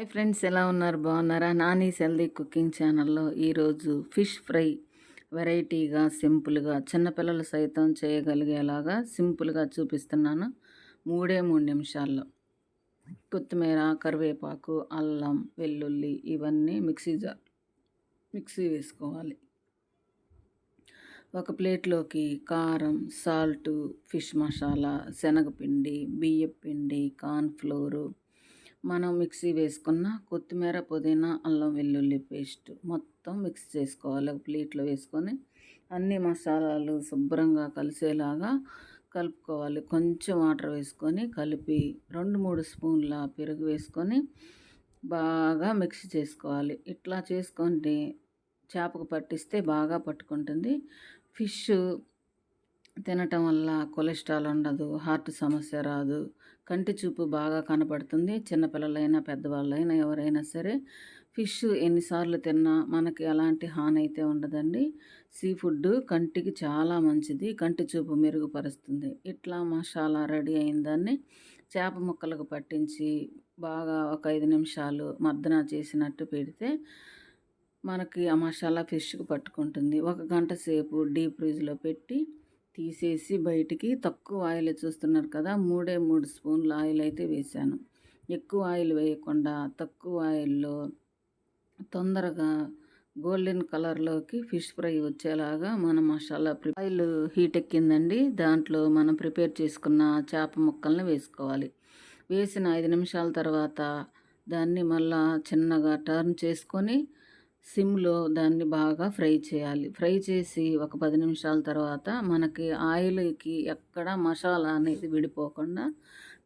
Hi friends ఎలా ఉన్నారు? బాగున్నారా? నాని హెల్దీ కుకింగ్ ఛానల్లో ఈరోజు ఫిష్ ఫ్రై వెరైటీగా సింపుల్గా చిన్నపిల్లలు సైతం చేయగలిగేలాగా సింపుల్గా చూపిస్తున్నాను. మూడే మూడు నిమిషాల్లో. కొత్తిమీర కరివేపాకు అల్లం వెల్లుల్లి ఇవన్నీ మిక్సీ జార్ మిక్సీ వేసుకోవాలి. ఒక ప్లేట్లోకి కారం సాల్టు ఫిష్ మసాలా శనగపిండి బియ్యపిండి కార్న్ఫ్లోరు మనం మిక్సీ వేసుకున్న కొత్తిమీర పుదీనా అల్లం వెల్లుల్లి పేస్ట్ మొత్తం మిక్స్ చేసుకోవాలి. ఒక ప్లేట్లో వేసుకొని అన్ని మసాలాలు శుభ్రంగా కలిసేలాగా కలుపుకోవాలి. కొంచెం వాటర్ వేసుకొని కలిపి రెండు మూడు స్పూన్ల పెరుగు వేసుకొని బాగా మిక్స్ చేసుకోవాలి. ఇట్లా చేసుకుంటే చేపకు పట్టిస్తే బాగా పట్టుకుంటుంది. ఫిష్ తినటం వల్ల కొలెస్ట్రాల్ ఉండదు హార్ట్ సమస్య రాదు. కంటి చూపు బాగా కనపడుతుంది. చిన్నపిల్లలైనా పెద్దవాళ్ళైనా ఎవరైనా సరే ఫిష్ ఎన్నిసార్లు తిన్నా మనకి ఎలాంటి హాని అయితే ఉండదండి. సీ ఫుడ్ కంటికి చాలా మంచిది. కంటి చూపు మెరుగుపరుస్తుంది. ఇట్లా మసాలా రెడీ అయిన దాన్ని చేప ముక్కలకు పట్టించి బాగా ఒక ఐదు నిమిషాలు మర్దన చేసినట్టు పెడితే మనకి ఆ మసాలా ఫిష్కి పట్టుకుంటుంది. ఒక గంట సేపు డీప్ ఫ్రిడ్జ్లో పెట్టి తీసేసి బయటికి తక్కువ ఆయిల్ చూస్తున్నారు కదా మూడే మూడు స్పూన్ల ఆయిల్ అయితే వేసాను ఎక్కువ ఆయిల్ వేయకుండా తక్కువ ఆయిల్లో తొందరగా గోల్డెన్ కలర్లోకి ఫిష్ ఫ్రై వచ్చేలాగా మనం మసాలా ఆయిల్ హీట్ ఎక్కిందండి. దాంట్లో మనం ప్రిపేర్ చేసుకున్న చేప ముక్కల్ని వేసుకోవాలి. వేసిన ఐదు నిమిషాల తర్వాత దాన్ని మళ్ళా చిన్నగా టర్న్ చేసుకొని సిమ్లో దాన్ని బాగా ఫ్రై చేయాలి. ఫ్రై చేసి ఒక పది నిమిషాల తర్వాత మనకి ఆయిల్కి ఎక్కడ మసాలా అనేది విడిపోకుండా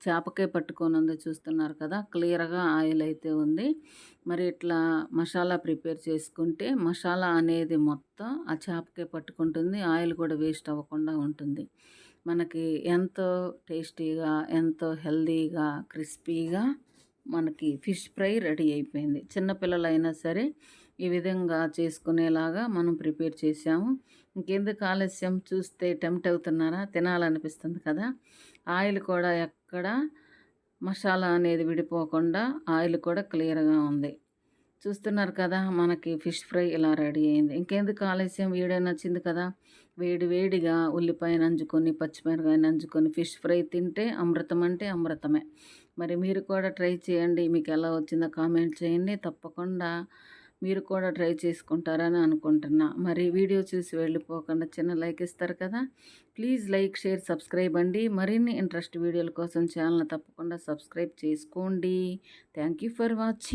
చేపకే పట్టుకోనందు చూస్తున్నారు కదా క్లియర్గా ఆయిల్ అయితే ఉంది. మరి ఇట్లా మసాలా ప్రిపేర్ చేసుకుంటే మసాలా అనేది మొత్తం ఆ చేపకే పట్టుకుంటుంది ఆయిల్ కూడా వేస్ట్ అవ్వకుండా ఉంటుంది. మనకి ఎంతో టేస్టీగా ఎంతో హెల్దీగా క్రిస్పీగా మనకి ఫిష్ ఫ్రై రెడీ అయిపోయింది. చిన్నపిల్లలైనా సరే ఈ విధంగా చేసుకునేలాగా మనం ప్రిపేర్ చేసాము ఇంకెందుకు ఆలస్యం? చూస్తే టెంప్ట్ అవుతున్నారా? తినాలనిపిస్తుంది కదా? ఆయిల్ కూడా ఎక్కడ మసాలా అనేది విడిపోకుండా ఆయిల్ కూడా క్లియర్గా ఉంది. చూస్తున్నారు కదా మనకి ఫిష్ ఫ్రై ఇలా రెడీ అయింది. ఇంకెందుకు ఆలస్యం? వీడియో నచ్చింది కదా? వేడి వేడిగా ఉల్లిపాయ నంజుకొని పచ్చిమిరకాయ నంజుకొని ఫిష్ ఫ్రై తింటే అమృతం అంటే అమృతమే. మరి మీరు కూడా ట్రై చేయండి. మీకు ఎలా వచ్చిందో కామెంట్ చేయండి. తప్పకుండా మీరు కూడా ట్రై చేసుకుంటారని అనుకుంటున్నా. మరి వీడియో చూసి వెళ్ళిపోకుండా చిన్న లైక్ ఇస్తారు కదా? ప్లీజ్ లైక్ షేర్ సబ్స్క్రైబ్ అండి. మరిన్ని ఇంట్రెస్ట్ వీడియోల కోసం ఛానల్ తప్పకుండా సబ్స్క్రైబ్ చేసుకోండి. Thank you for watching.